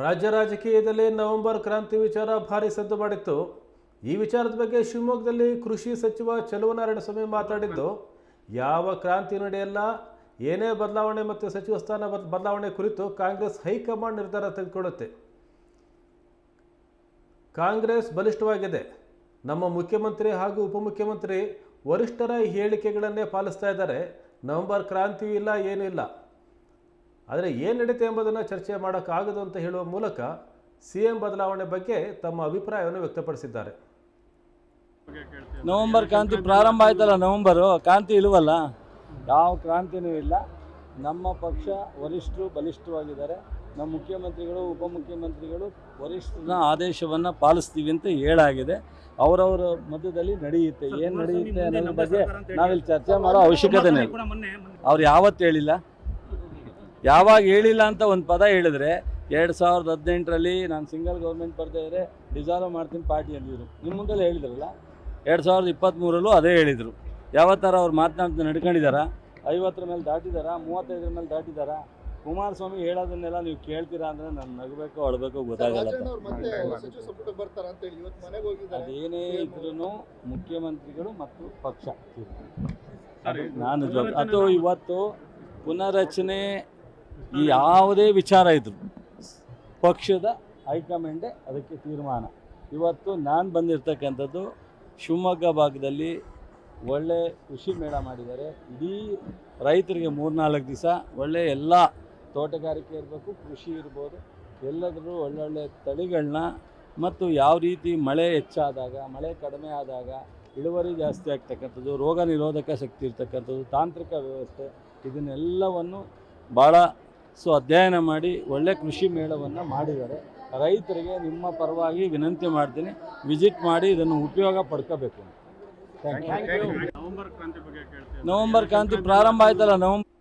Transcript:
ರಾಜ್ಯ ರಾಜಕೀಯದಲ್ಲಿ ನವೆಂಬರ್ ಕ್ರಾಂತಿ ವಿಚಾರ ಭಾರಿ ಸದ್ದು ಮಾಡಿತ್ತು. ಈ ವಿಚಾರದ ಬಗ್ಗೆ ಶಿವಮೊಗ್ಗದಲ್ಲಿ ಕೃಷಿ ಸಚಿವ ಚಲುವನಾರಾಯಣಸ್ವಾಮಿ ಮಾತಾಡಿದ್ದು, ಯಾವ ಕ್ರಾಂತಿ ನಡೆಯಲ್ಲ, ಏನೇ ಬದಲಾವಣೆ ಮತ್ತು ಸಚಿವ ಸ್ಥಾನ ಬದ್- ಬದಲಾವಣೆ ಕುರಿತು ಕಾಂಗ್ರೆಸ್ ಹೈಕಮಾಂಡ್ ನಿರ್ಧಾರ ತೆಗೆದುಕೊಳ್ಳುತ್ತೆ. ಕಾಂಗ್ರೆಸ್ ಬಲಿಷ್ಠವಾಗಿದೆ. ನಮ್ಮ ಮುಖ್ಯಮಂತ್ರಿ ಹಾಗೂ ಉಪಮುಖ್ಯಮಂತ್ರಿ ವರಿಷ್ಠರ ಹೇಳಿಕೆಗಳನ್ನೇ ಪಾಲಿಸ್ತಾ ಇದ್ದಾರೆ. ನವೆಂಬರ್ ಕ್ರಾಂತಿ ಇಲ್ಲ, ಏನೂ ಇಲ್ಲ. ಆದರೆ ಏನು ನಡೀತೆ ಎಂಬುದನ್ನು ಚರ್ಚೆ ಮಾಡೋಕ್ಕಾಗದು ಅಂತ ಹೇಳುವ ಮೂಲಕ ಸಿ ಎಂ ಬದಲಾವಣೆ ಬಗ್ಗೆ ತಮ್ಮ ಅಭಿಪ್ರಾಯವನ್ನು ವ್ಯಕ್ತಪಡಿಸಿದ್ದಾರೆ. ನವಂಬರ್ ಕ್ರಾಂತಿ ಪ್ರಾರಂಭ ಆಯ್ತಲ್ಲ ನವಂಬರು? ಕ್ರಾಂತಿ ಇಲ್ವಲ್ಲ? ಯಾವ ಕ್ರಾಂತಿನೂ ಇಲ್ಲ. ನಮ್ಮ ಪಕ್ಷ ವರಿಷ್ಠರು ಬಲಿಷ್ಠವಾಗಿದ್ದಾರೆ. ನಮ್ಮ ಮುಖ್ಯಮಂತ್ರಿಗಳು, ಉಪಮುಖ್ಯಮಂತ್ರಿಗಳು ವರಿಷ್ಠರ ಆದೇಶವನ್ನು ಪಾಲಿಸ್ತೀವಿ ಅಂತ ಹೇಳಾಗಿದೆ. ಅವರವರ ಮಧ್ಯದಲ್ಲಿ ನಡೆಯುತ್ತೆ. ಏನು ನಡೆಯುತ್ತೆ ಅನ್ನೋದ್ರ ಬಗ್ಗೆ ನಾವಿಲ್ಲಿ ಚರ್ಚೆ ಮಾಡೋ ಅವಶ್ಯಕತೆ ಅವ್ರು ಯಾವತ್ತು ಹೇಳಿಲ್ಲ? ಯಾವಾಗ ಹೇಳಿಲ್ಲ ಅಂತ ಒಂದು ಪದ ಹೇಳಿದ್ರೆ ಎರಡು ಸಾವಿರದ ಹದಿನೆಂಟರಲ್ಲಿ ನಾನು ಸಿಂಗಲ್ ಗೌರ್ಮೆಂಟ್ ಬರ್ತಾ ಇದ್ರೆ ಡಿಸಾಲ್ವ್ ಮಾಡ್ತೀನಿ ಪಾರ್ಟಿಯಲ್ಲಿ ಇವರು. ನಿಮ್ಮ ಮುಂದೆಲ್ಲ ಹೇಳಿದ್ರಲ್ಲ? ಎರಡು ಸಾವಿರದ ಇಪ್ಪತ್ತ್ಮೂರಲ್ಲೂ ಅದೇ ಹೇಳಿದರು. ಯಾವ ಥರ ಅವ್ರು ಮಾತನಾಡ್ತಾ ನಡ್ಕೊಂಡಿದ್ದಾರಾ ಐವತ್ತರ ಮೇಲೆ ದಾಟಿದಾರಾ? ಮೂವತ್ತೈದರ ಮೇಲೆ ದಾಟಿದಾರಾ? ಕುಮಾರಸ್ವಾಮಿ ಹೇಳೋದನ್ನೆಲ್ಲ ನೀವು ಕೇಳ್ತೀರಾ ಅಂದರೆ ನಾನು ನಗಬೇಕು ಅಳಬೇಕು ಗೊತ್ತಾಗಲ್ಲ ರಾಜಣ್ಣ ಮತ್ತೆ ಸಚಿವ ಸಂಪುಟಕ್ಕೆ ಅಂತ ಹೇಳಿ ಇವತ್ತು ಮನೆಗೆ ಹೋಗಿದ್ದಾರೆ. ಅದೇನೇ ಇದ್ರೂ ಮುಖ್ಯಮಂತ್ರಿಗಳು ಮತ್ತು ಪಕ್ಷ. ನಾನು ಅದು ಇವತ್ತು ಪುನರಚನೆ ಈ ಯಾವುದೇ ವಿಚಾರ ಇದ್ರು ಪಕ್ಷದ ಹೈಕಮಾಂಡೇ ಅದಕ್ಕೆ ತೀರ್ಮಾನ. ಇವತ್ತು ನಾನು ಬಂದಿರತಕ್ಕಂಥದ್ದು ಶಿವಮೊಗ್ಗ ಭಾಗದಲ್ಲಿ ಒಳ್ಳೆ ಕೃಷಿ ಮೇಳ ಮಾಡಿದ್ದಾರೆ. ಇಡೀ ರೈತರಿಗೆ ಮೂರ್ನಾಲ್ಕು ದಿವಸ ಒಳ್ಳೆ ಎಲ್ಲ ತೋಟಗಾರಿಕೆ ಇರಬೇಕು, ಕೃಷಿ ಇರ್ಬೋದು. ಎಲ್ಲದರೂ ಒಳ್ಳೊಳ್ಳೆ ತಳಿಗಳನ್ನ ಮತ್ತು ಯಾವ ರೀತಿ ಮಳೆ ಹೆಚ್ಚಾದಾಗ, ಮಳೆ ಕಡಿಮೆ ಆದಾಗ ಇಳುವರಿ ಜಾಸ್ತಿ ಆಗ್ತಕ್ಕಂಥದ್ದು, ರೋಗ ನಿರೋಧಕ ಶಕ್ತಿ ಇರ್ತಕ್ಕಂಥದ್ದು, ತಾಂತ್ರಿಕ ವ್ಯವಸ್ಥೆ ಇದನ್ನೆಲ್ಲವನ್ನು ಭಾಳ ಸೊ ಅಧ್ಯಯನ ಮಾಡಿ ಒಳ್ಳೆ ಕೃಷಿ ಮೇಳವನ್ನು ಮಾಡಿದ್ದಾರೆ. ರೈತರಿಗೆ ನಿಮ್ಮ ಪರವಾಗಿ ವಿನಂತಿ ಮಾಡ್ತೀನಿ. ವಿಸಿಟ್ ಮಾಡಿ ಇದನ್ನು ಉಪಯೋಗ ಪಡ್ಕೋಬೇಕು ನವಂಬರ್ ಕ್ರಾಂತಿ ಪ್ರಾರಂಭ ಆಯ್ತಲ್ಲ ನವಂಬರ್